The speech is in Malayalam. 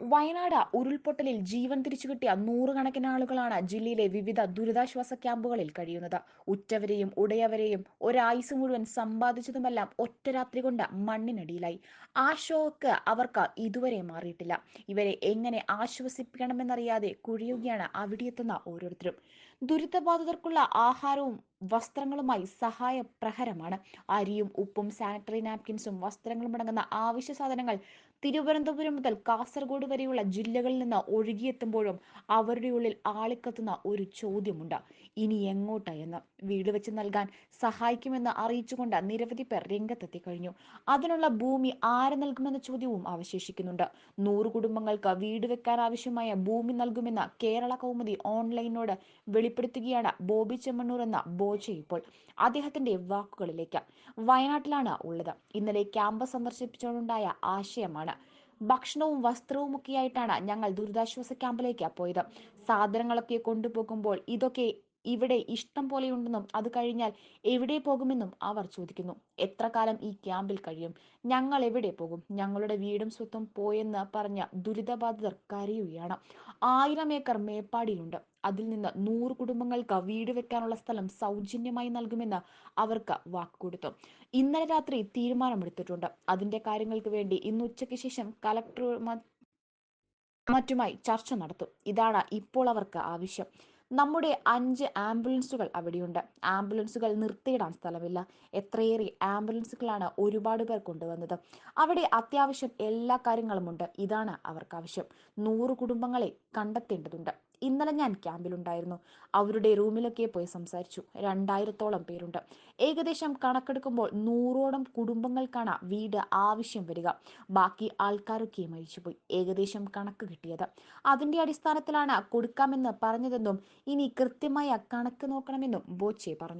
വയനാട് ഉരുൾപൊട്ടലിൽ ജീവൻ തിരിച്ചുകിട്ടിയ നൂറുകണക്കിന് ആളുകളാണ് ജില്ലയിലെ വിവിധ ദുരിതാശ്വാസ ക്യാമ്പുകളിൽ കഴിയുന്നത്. ഉറ്റവരെയും ഉടയവരെയും ഒരായുസ് മുഴുവൻ സമ്പാദിച്ചതുമെല്ലാം ഒറ്റ രാത്രി കൊണ്ട് മണ്ണിനടിയിലായി. ആശോക്ക് അവർക്ക് ഇതുവരെ മാറിയിട്ടില്ല. ഇവരെ എങ്ങനെ ആശ്വസിപ്പിക്കണമെന്നറിയാതെ കുഴിയുകയാണ് അവിടെയെത്തുന്ന ഓരോരുത്തരും. ദുരിതബാധിതർക്കുള്ള ആഹാരവും വസ്ത്രങ്ങളുമായി സഹായപ്രഹരമാണ്. അരിയും ഉപ്പും സാനിറ്ററി നാപ്കിൻസും വസ്ത്രങ്ങളും അടങ്ങുന്ന ആവശ്യ സാധനങ്ങൾ തിരുവനന്തപുരം മുതൽ കാസർഗോഡ് വരെയുള്ള ജില്ലകളിൽ നിന്ന് ഒഴുകിയെത്തുമ്പോഴും അവരുടെ ഉള്ളിൽ ആളിക്കത്തുന്ന ഒരു ചോദ്യമുണ്ട്. ഇനി എങ്ങോട്ടായെന്ന് വീട് വെച്ച് നൽകാൻ സഹായിക്കുമെന്ന് അറിയിച്ചുകൊണ്ട് നിരവധി പേർ രംഗത്തെത്തി കഴിഞ്ഞു. അതിനുള്ള ഭൂമി ആര് നൽകുമെന്ന ചോദ്യവും അവശേഷിക്കുന്നുണ്ട്. നൂറ് കുടുംബങ്ങൾക്ക് വീട് വെക്കാൻ ആവശ്യമായ ഭൂമി നൽകുമെന്ന് കേരള കൗമുദി ഓൺലൈനോട് വെളിപ്പെടുത്തുകയാണ് ബോബി ചെമ്മണ്ണൂർ എന്ന ബോജെ ഇപ്പോൾ അദ്ദേഹത്തിന്റെ വാക്കുകളിലേക്ക്. വയനാട്ടിലാണ് ഉള്ളത്. ഇന്നലെ ക്യാമ്പസ് സന്ദർശിപ്പിച്ചുകൊണ്ടുണ്ടായ ആശയമാണ്. ഭക്ഷണവും വസ്ത്രവും ഒക്കെയായിട്ടാണ് ഞങ്ങൾ ദുരിതാശ്വാസ ക്യാമ്പിലേക്ക് പോയത്. സാധനങ്ങളൊക്കെ കൊണ്ടുപോകുമ്പോൾ ഇതൊക്കെ ഇവിടെ ഇഷ്ടം പോലെയുണ്ടെന്നും അത് കഴിഞ്ഞാൽ എവിടെ പോകുമെന്നും അവർ ചോദിക്കുന്നു. എത്ര കാലം ഈ ക്യാമ്പിൽ കഴിയും? ഞങ്ങൾ എവിടെ പോകും? ഞങ്ങളുടെ വീടും സ്വത്തും പോയെന്ന് പറഞ്ഞ ദുരിതബാധിതർ കരയുകയാണ്. ആയിരം ഏക്കർ മേപ്പാടിയിലുണ്ട്. അതിൽ നിന്ന് നൂറ് കുടുംബങ്ങൾക്ക് വീട് വെക്കാനുള്ള സ്ഥലം സൗജന്യമായി നൽകുമെന്ന് അവർക്ക് കൊടുത്തു ഇന്നലെ രാത്രി തീരുമാനമെടുത്തിട്ടുണ്ട്. അതിന്റെ കാര്യങ്ങൾക്ക് വേണ്ടി ഇന്ന് ഉച്ചയ്ക്ക് ശേഷം കലക്ടർ മറ്റുമായി ചർച്ച നടത്തും. ഇതാണ് ഇപ്പോൾ അവർക്ക് ആവശ്യം. നമ്മുടെ അഞ്ച് ആംബുലൻസുകൾ അവിടെയുണ്ട്. ആംബുലൻസുകൾ നിർത്തിയിടാൻ സ്ഥലമില്ല. എത്രയേറെ ആംബുലൻസുകളാണ് ഒരുപാട് പേർ കൊണ്ടുവന്നത്. അവിടെ അത്യാവശ്യം എല്ലാ കാര്യങ്ങളുമുണ്ട്. ഇതാണ് അവർക്ക് ആവശ്യം നൂറ് കുടുംബങ്ങളെ കണ്ടെത്തേണ്ടതുണ്ട്. ഇന്നലെ ഞാൻ ക്യാമ്പിലുണ്ടായിരുന്നു. അവരുടെ റൂമിലൊക്കെ പോയി സംസാരിച്ചു. രണ്ടായിരത്തോളം പേരുണ്ട്. ഏകദേശം കണക്കെടുക്കുമ്പോൾ നൂറോളം കുടുംബങ്ങൾക്കാണ് വീട് ആവശ്യം വരിക. ബാക്കി ആൾക്കാരൊക്കെ മരിച്ചുപോയി. ഏകദേശം കണക്ക് കിട്ടിയത്. അതിന്റെ അടിസ്ഥാനത്തിലാണ് കൊടുക്കാമെന്ന് പറഞ്ഞതെന്നും ഇനി കൃത്യമായ കണക്ക് നോക്കണമെന്നും ബോച്ചെ പറഞ്ഞു.